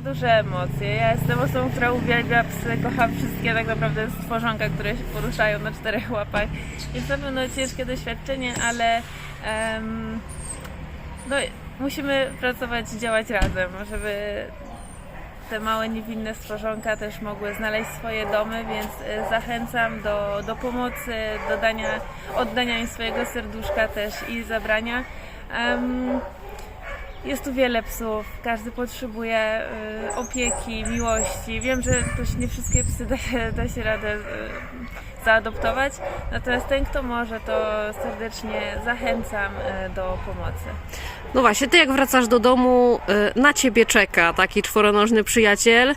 duże emocje. Ja jestem osobą, która uwielbia psy, kocham wszystkie tak naprawdę stworzonka, które się poruszają na czterech łapach. Jest na pewno ciężkie doświadczenie, ale em, no, musimy pracować działać razem, żeby te małe, niewinne stworzonka też mogły znaleźć swoje domy, więc y, zachęcam do, do pomocy, do dania, oddania im swojego serduszka też i zabrania. Em, jest tu wiele psów, każdy potrzebuje y, opieki, miłości. Wiem, że też nie wszystkie psy da, się- da się radę y, zaadoptować, natomiast ten, kto może, to serdecznie zachęcam y, do pomocy. No właśnie, ty jak wracasz do domu, y, na ciebie czeka taki czworonożny przyjaciel. Y,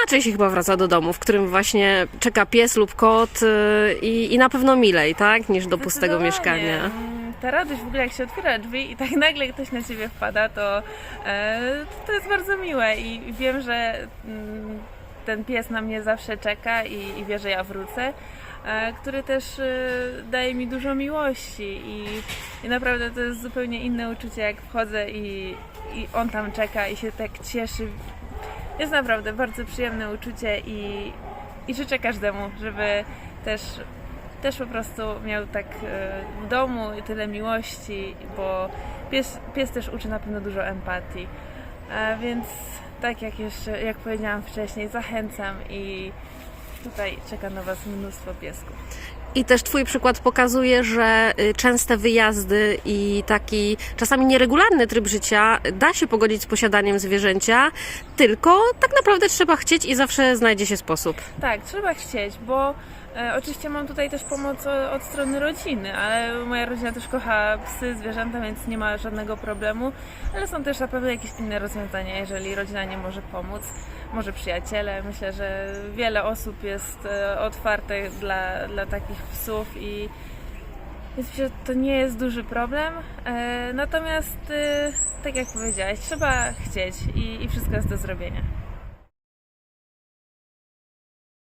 Inaczej się chyba wraca do domu, w którym właśnie czeka pies lub kot y, i, na pewno milej, tak? Niż do pustego mieszkania. Ta radość w ogóle, jak się otwiera drzwi i tak nagle ktoś na ciebie wpada, to, e, to jest bardzo miłe i wiem, że mm, ten pies na mnie zawsze czeka i, i wie, że ja wrócę. e, Który też e, daje mi dużo miłości i, i naprawdę to jest zupełnie inne uczucie, jak wchodzę i, i on tam czeka i się tak cieszy. Jest naprawdę bardzo przyjemne uczucie i, i życzę każdemu, żeby też też po prostu miał tak e, w domu tyle miłości, bo pies, pies też uczy na pewno dużo empatii. Więc tak jak jeszcze, jak powiedziałam wcześniej, zachęcam i tutaj czeka na Was mnóstwo piesków. I też Twój przykład pokazuje, że y, częste wyjazdy i taki czasami nieregularny tryb życia da się pogodzić z posiadaniem zwierzęcia, tylko tak naprawdę trzeba chcieć i zawsze znajdzie się sposób. Tak, trzeba chcieć, bo oczywiście mam tutaj też pomoc od strony rodziny, ale moja rodzina też kocha psy, zwierzęta, więc nie ma żadnego problemu. Ale są też na pewno jakieś inne rozwiązania, jeżeli rodzina nie może pomóc, może przyjaciele. Myślę, że wiele osób jest e, otwartych dla, dla takich psów i więc myślę, że to nie jest duży problem. E, natomiast, e, tak jak powiedziałaś, trzeba chcieć i, i wszystko jest do zrobienia.